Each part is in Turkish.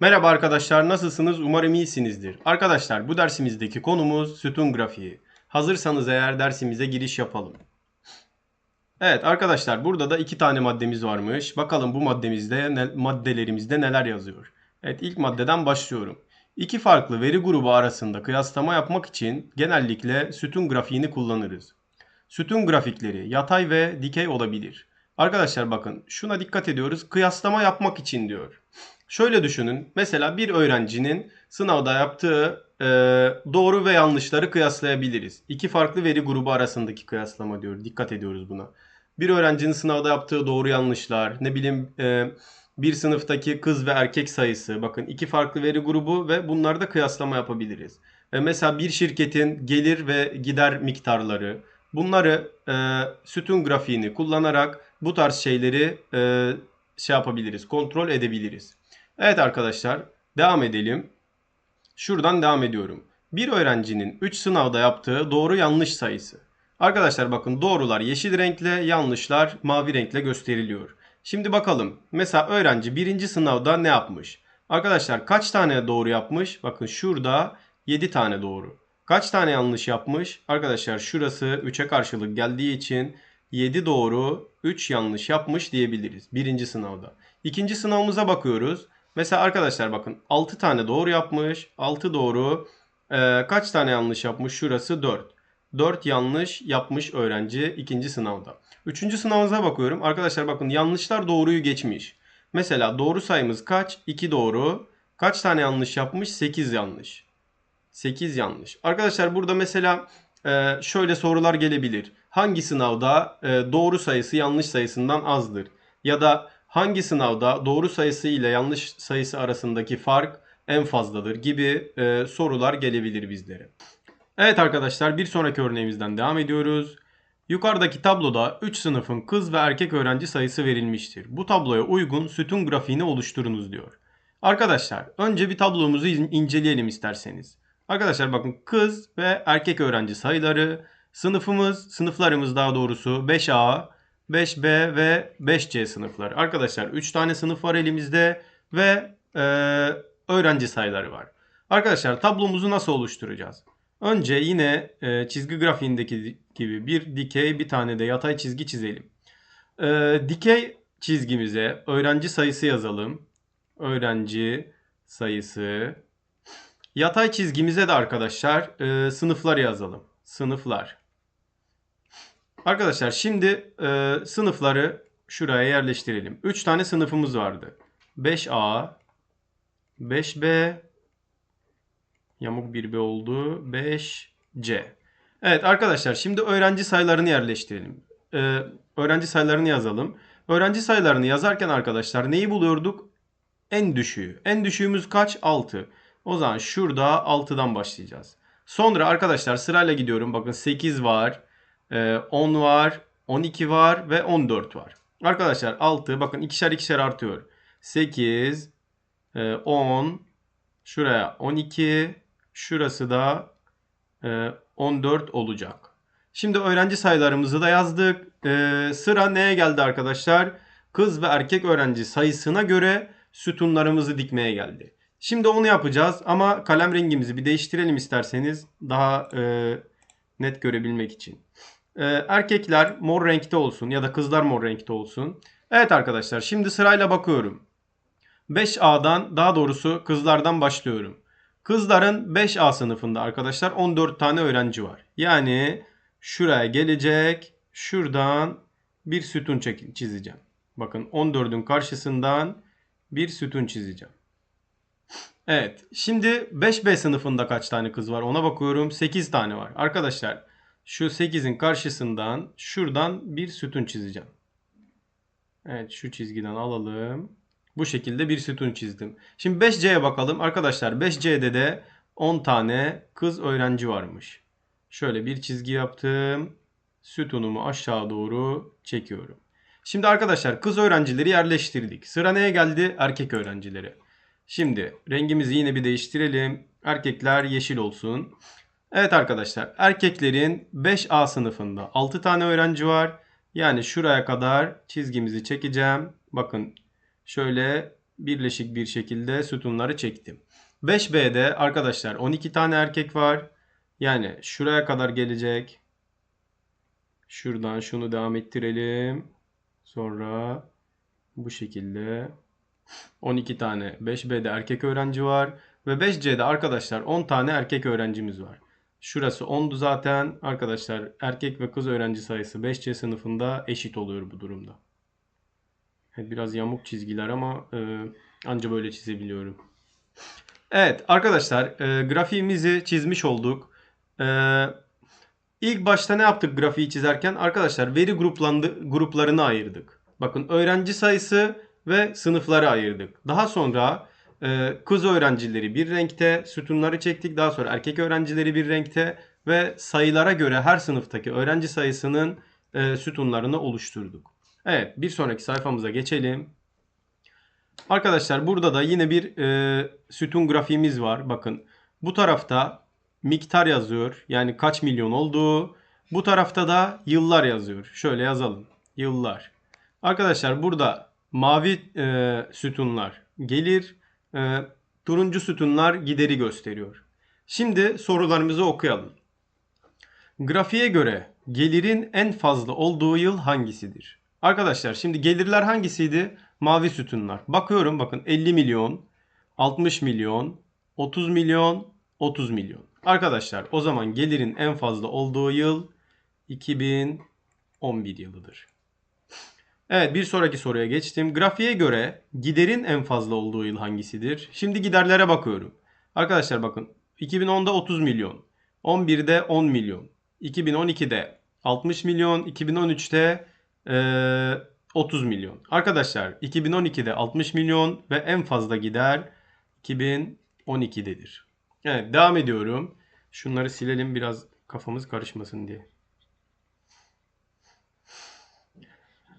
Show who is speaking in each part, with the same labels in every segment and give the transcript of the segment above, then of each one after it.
Speaker 1: Merhaba arkadaşlar nasılsınız? Umarım iyisinizdir. Arkadaşlar bu dersimizdeki konumuz sütun grafiği. Hazırsanız eğer dersimize giriş yapalım. Evet arkadaşlar burada da iki tane maddemiz varmış. Bakalım bu maddemizde ne- maddelerimizde neler yazıyor. Evet ilk maddeden başlıyorum. İki farklı veri grubu arasında kıyaslama yapmak için genellikle sütun grafiğini kullanırız. Sütun grafikleri yatay ve dikey olabilir. Arkadaşlar bakın şuna dikkat ediyoruz. Kıyaslama yapmak için diyor. Şöyle düşünün. Mesela bir öğrencinin sınavda yaptığı e, doğru ve yanlışları kıyaslayabiliriz. İki farklı veri grubu arasındaki kıyaslama diyor. Dikkat ediyoruz buna. Bir öğrencinin sınavda yaptığı doğru yanlışlar, ne bileyim e, bir sınıftaki kız ve erkek sayısı. Bakın iki farklı veri grubu ve bunlarda kıyaslama yapabiliriz. E, mesela bir şirketin gelir ve gider miktarları. Bunları e, sütun grafiğini kullanarak bu tarz şeyleri e, şey yapabiliriz, kontrol edebiliriz. Evet arkadaşlar, devam edelim. Şuradan devam ediyorum. Bir öğrencinin 3 sınavda yaptığı doğru yanlış sayısı. Arkadaşlar bakın doğrular yeşil renkle, yanlışlar mavi renkle gösteriliyor. Şimdi bakalım. Mesela öğrenci birinci sınavda ne yapmış? Arkadaşlar kaç tane doğru yapmış? Bakın şurada 7 tane doğru. Kaç tane yanlış yapmış? Arkadaşlar şurası 3'e karşılık geldiği için 7 doğru 3 yanlış yapmış diyebiliriz birinci sınavda. İkinci sınavımıza bakıyoruz. Mesela arkadaşlar bakın 6 tane doğru yapmış. 6 doğru. Ee, kaç tane yanlış yapmış? Şurası 4. 4 yanlış yapmış öğrenci ikinci sınavda. Üçüncü sınavımıza bakıyorum. Arkadaşlar bakın yanlışlar doğruyu geçmiş. Mesela doğru sayımız kaç? 2 doğru. Kaç tane yanlış yapmış? 8 yanlış. 8 yanlış. Arkadaşlar burada mesela e, şöyle sorular gelebilir. Hangi sınavda e, doğru sayısı yanlış sayısından azdır? Ya da hangi sınavda doğru sayısı ile yanlış sayısı arasındaki fark en fazladır gibi e, sorular gelebilir bizlere. Evet arkadaşlar bir sonraki örneğimizden devam ediyoruz. Yukarıdaki tabloda 3 sınıfın kız ve erkek öğrenci sayısı verilmiştir. Bu tabloya uygun sütun grafiğini oluşturunuz diyor. Arkadaşlar önce bir tablomuzu in- inceleyelim isterseniz. Arkadaşlar bakın kız ve erkek öğrenci sayıları, sınıfımız, sınıflarımız daha doğrusu 5A, 5B ve 5C sınıfları. Arkadaşlar 3 tane sınıf var elimizde ve e, öğrenci sayıları var. Arkadaşlar tablomuzu nasıl oluşturacağız? Önce yine e, çizgi grafiğindeki gibi bir dikey bir tane de yatay çizgi çizelim. E, dikey çizgimize öğrenci sayısı yazalım. Öğrenci sayısı. Yatay çizgimize de arkadaşlar e, sınıflar yazalım. Sınıflar. Arkadaşlar şimdi e, sınıfları şuraya yerleştirelim. 3 tane sınıfımız vardı. 5A, 5B, yamuk 1B oldu, 5C. Evet arkadaşlar şimdi öğrenci sayılarını yerleştirelim. E, öğrenci sayılarını yazalım. Öğrenci sayılarını yazarken arkadaşlar neyi buluyorduk? En düşüğü. En düşüğümüz kaç? 6. O zaman şurada 6'dan başlayacağız. Sonra arkadaşlar sırayla gidiyorum. Bakın 8 var. E, 10 var. 12 var ve 14 var. Arkadaşlar 6 bakın ikişer ikişer artıyor. 8 e, 10 şuraya 12 şurası da e, 14 olacak. Şimdi öğrenci sayılarımızı da yazdık. E, sıra neye geldi arkadaşlar? Kız ve erkek öğrenci sayısına göre sütunlarımızı dikmeye geldi. Şimdi onu yapacağız ama kalem rengimizi bir değiştirelim isterseniz daha e, net görebilmek için. E, erkekler mor renkte olsun ya da kızlar mor renkte olsun. Evet arkadaşlar şimdi sırayla bakıyorum. 5A'dan daha doğrusu kızlardan başlıyorum. Kızların 5A sınıfında arkadaşlar 14 tane öğrenci var. Yani şuraya gelecek şuradan bir sütun çizeceğim. Bakın 14'ün karşısından bir sütun çizeceğim. Evet. Şimdi 5B sınıfında kaç tane kız var ona bakıyorum. 8 tane var. Arkadaşlar şu 8'in karşısından şuradan bir sütun çizeceğim. Evet şu çizgiden alalım. Bu şekilde bir sütun çizdim. Şimdi 5C'ye bakalım. Arkadaşlar 5C'de de 10 tane kız öğrenci varmış. Şöyle bir çizgi yaptım. Sütunumu aşağı doğru çekiyorum. Şimdi arkadaşlar kız öğrencileri yerleştirdik. Sıra neye geldi? Erkek öğrencileri. Şimdi rengimizi yine bir değiştirelim. Erkekler yeşil olsun. Evet arkadaşlar erkeklerin 5A sınıfında 6 tane öğrenci var. Yani şuraya kadar çizgimizi çekeceğim. Bakın şöyle birleşik bir şekilde sütunları çektim. 5B'de arkadaşlar 12 tane erkek var. Yani şuraya kadar gelecek. Şuradan şunu devam ettirelim. Sonra bu şekilde 12 tane 5B'de erkek öğrenci var. Ve 5C'de arkadaşlar 10 tane erkek öğrencimiz var. Şurası 10'du zaten. Arkadaşlar erkek ve kız öğrenci sayısı 5C sınıfında eşit oluyor bu durumda. Biraz yamuk çizgiler ama e, anca böyle çizebiliyorum. Evet arkadaşlar e, grafiğimizi çizmiş olduk. E, ilk başta ne yaptık grafiği çizerken? Arkadaşlar veri gruplandı, gruplarını ayırdık. Bakın öğrenci sayısı ve sınıfları ayırdık. Daha sonra kız öğrencileri bir renkte, sütunları çektik. Daha sonra erkek öğrencileri bir renkte ve sayılara göre her sınıftaki öğrenci sayısının e, sütunlarını oluşturduk. Evet bir sonraki sayfamıza geçelim. Arkadaşlar burada da yine bir e, sütun grafiğimiz var. Bakın bu tarafta miktar yazıyor. Yani kaç milyon olduğu. Bu tarafta da yıllar yazıyor. Şöyle yazalım. Yıllar. Arkadaşlar burada mavi e, sütunlar gelir. E, turuncu sütunlar gideri gösteriyor. Şimdi sorularımızı okuyalım. Grafiğe göre gelirin en fazla olduğu yıl hangisidir? Arkadaşlar şimdi gelirler hangisiydi? Mavi sütunlar. Bakıyorum bakın 50 milyon, 60 milyon, 30 milyon, 30 milyon. Arkadaşlar o zaman gelirin en fazla olduğu yıl 2011 yılıdır. Evet bir sonraki soruya geçtim. Grafiğe göre giderin en fazla olduğu yıl hangisidir? Şimdi giderlere bakıyorum. Arkadaşlar bakın 2010'da 30 milyon, 11'de 10 milyon, 2012'de 60 milyon, 2013'te eee, 30 milyon. Arkadaşlar 2012'de 60 milyon ve en fazla gider 2012'dedir. Evet devam ediyorum. Şunları silelim biraz kafamız karışmasın diye.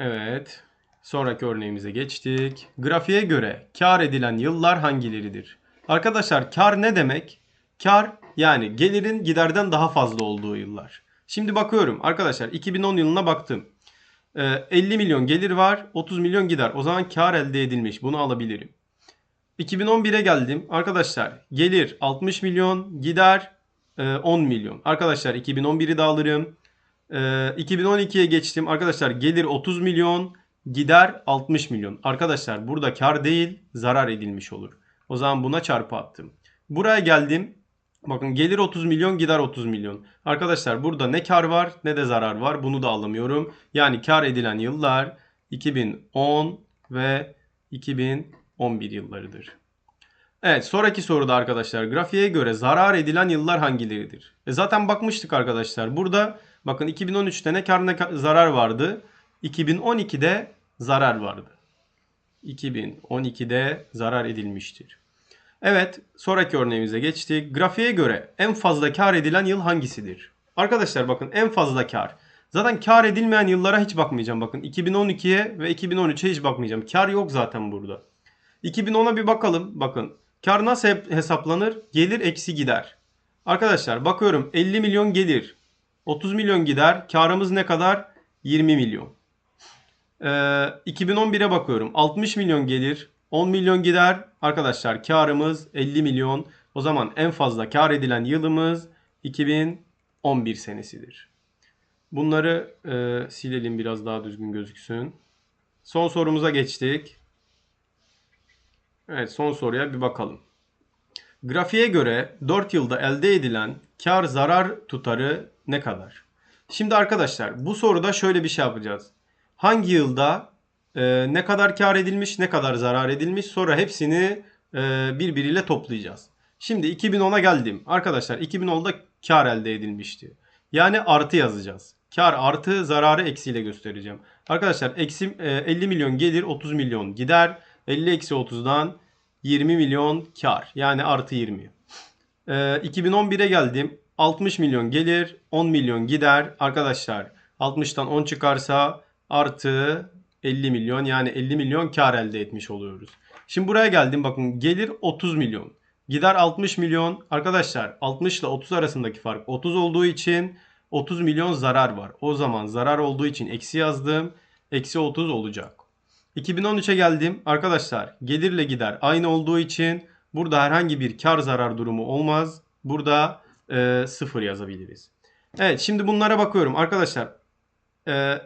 Speaker 1: Evet. Sonraki örneğimize geçtik. Grafiğe göre kar edilen yıllar hangileridir? Arkadaşlar kar ne demek? Kar yani gelirin giderden daha fazla olduğu yıllar. Şimdi bakıyorum arkadaşlar 2010 yılına baktım. Ee, 50 milyon gelir var, 30 milyon gider. O zaman kar elde edilmiş. Bunu alabilirim. 2011'e geldim. Arkadaşlar gelir 60 milyon, gider e, 10 milyon. Arkadaşlar 2011'i de alırım. Ee, 2012'ye geçtim. Arkadaşlar gelir 30 milyon, gider 60 milyon. Arkadaşlar burada kar değil, zarar edilmiş olur. O zaman buna çarpı attım. Buraya geldim. Bakın gelir 30 milyon, gider 30 milyon. Arkadaşlar burada ne kar var ne de zarar var. Bunu da alamıyorum. Yani kar edilen yıllar 2010 ve 2011 yıllarıdır. Evet sonraki soruda arkadaşlar grafiğe göre zarar edilen yıllar hangileridir? E zaten bakmıştık arkadaşlar. Burada bakın 2013'te ne kar ne zarar vardı. 2012'de zarar vardı. 2012'de zarar edilmiştir. Evet sonraki örneğimize geçtik. Grafiğe göre en fazla kar edilen yıl hangisidir? Arkadaşlar bakın en fazla kar. Zaten kar edilmeyen yıllara hiç bakmayacağım. Bakın 2012'ye ve 2013'e hiç bakmayacağım. Kar yok zaten burada. 2010'a bir bakalım. Bakın kar nasıl hesaplanır? Gelir eksi gider. Arkadaşlar bakıyorum 50 milyon gelir. 30 milyon gider. Karımız ne kadar? 20 milyon. Ee, 2011'e bakıyorum. 60 milyon gelir. 10 milyon gider. Arkadaşlar karımız 50 milyon. O zaman en fazla kar edilen yılımız 2011 senesidir. Bunları e, silelim biraz daha düzgün gözüksün. Son sorumuza geçtik. Evet son soruya bir bakalım. Grafiğe göre 4 yılda elde edilen kar zarar tutarı ne kadar? Şimdi arkadaşlar bu soruda şöyle bir şey yapacağız. Hangi yılda e, ne kadar kar edilmiş, ne kadar zarar edilmiş sonra hepsini e, birbiriyle toplayacağız. Şimdi 2010'a geldim. Arkadaşlar 2010'da kar elde edilmişti. Yani artı yazacağız. Kar artı zararı eksiyle göstereceğim. Arkadaşlar eksi e, 50 milyon gelir 30 milyon gider. 50 eksi 30'dan 20 milyon kar. Yani artı 20. Ee, 2011'e geldim. 60 milyon gelir, 10 milyon gider. Arkadaşlar 60'tan 10 çıkarsa artı 50 milyon yani 50 milyon kar elde etmiş oluyoruz. Şimdi buraya geldim bakın gelir 30 milyon. Gider 60 milyon. Arkadaşlar 60 ile 30 arasındaki fark 30 olduğu için 30 milyon zarar var. O zaman zarar olduğu için eksi yazdım. Eksi 30 olacak. 2013'e geldim. Arkadaşlar gelirle gider aynı olduğu için burada herhangi bir kar zarar durumu olmaz. Burada e, sıfır yazabiliriz. Evet şimdi bunlara bakıyorum. Arkadaşlar e,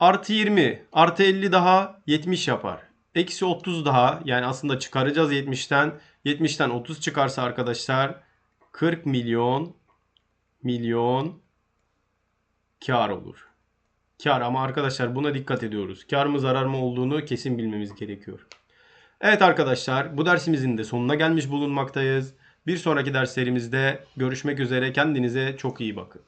Speaker 1: artı 20 artı 50 daha 70 yapar. Eksi 30 daha yani aslında çıkaracağız 70'ten. 70'ten 30 çıkarsa arkadaşlar 40 milyon milyon kar olur. Kar ama arkadaşlar buna dikkat ediyoruz. Kar mı zarar mı olduğunu kesin bilmemiz gerekiyor. Evet arkadaşlar bu dersimizin de sonuna gelmiş bulunmaktayız. Bir sonraki derslerimizde görüşmek üzere. Kendinize çok iyi bakın.